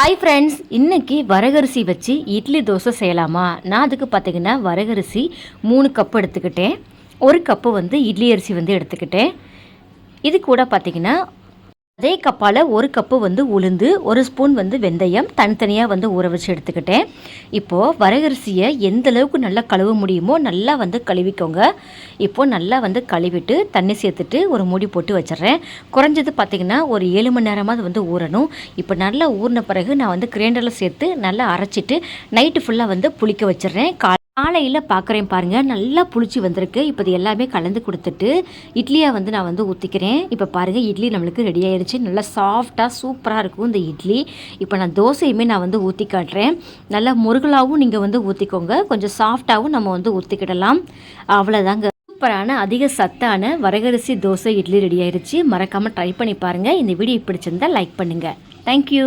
Hi friends இன்னைக்கு வரகரிசி வச்சு இட்லி தோசை செய்யலாமா? நான் அதுக்கு பார்த்தீங்கன்னா வரகரிசி மூணு கப்பு எடுத்துக்கிட்டேன். ஒரு கப்பு வந்து இட்லி அரிசி வந்து எடுத்துக்கிட்டேன். இது கூட பார்த்தீங்கன்னா அதே கப்பால் ஒரு கப்பு வந்து உளுந்து ஒரு ஸ்பூன் வந்து வெந்தயம் தனித்தனியாக வந்து ஊற வச்சு எடுத்துக்கிட்டேன். இப்போது வரகரிசியை எந்த அளவுக்கு நல்லா கழுவ முடியுமோ நல்லா வந்து கழுவிக்கோங்க. இப்போது நல்லா வந்து கழுவிட்டு தண்ணி சேர்த்துட்டு ஒரு மூடி போட்டு வச்சிடுறேன். குறைஞ்சது பார்த்திங்கன்னா ஒரு ஏழு மணி நேரமாவது வந்து ஊறணும். இப்போ நல்லா ஊறின பிறகு நான் வந்து கிரைண்டரில் சேர்த்து நல்லா அரைச்சிட்டு நைட்டு ஃபுல்லாக வந்து புளிக்க வச்சிடுறேன். கா காலையில் பார்க்குறேன் பாருங்கள் நல்லா புளிச்சு வந்திருக்கு. இப்போ இது எல்லாமே கலந்து கொடுத்துட்டு இட்லியாக வந்து நான் வந்து ஊற்றிக்கிறேன் இப்போ பாருங்கள் இட்லி நம்மளுக்கு ரெடி ஆயிடுச்சு நல்லா சாஃப்டாக சூப்பராக இருக்கும் இந்த இட்லி. இப்போ நான் தோசையுமே நான் வந்து ஊற்றி காட்டுறேன். நல்லா முருகலாகவும் நீங்கள் வந்து ஊற்றிக்கோங்க கொஞ்சம் சாஃப்டாகவும் நம்ம வந்து ஊற்றிக்கிடலாம் அவ்வளோதாங்க சூப்பரான அதிக சத்தான வரகரிசி தோசை இட்லி ரெடி ஆயிடுச்சு மறக்காமல் ட்ரை பண்ணி பாருங்கள் இந்த வீடியோ பிடிச்சிருந்தால் லைக் பண்ணுங்கள் தேங்க்யூ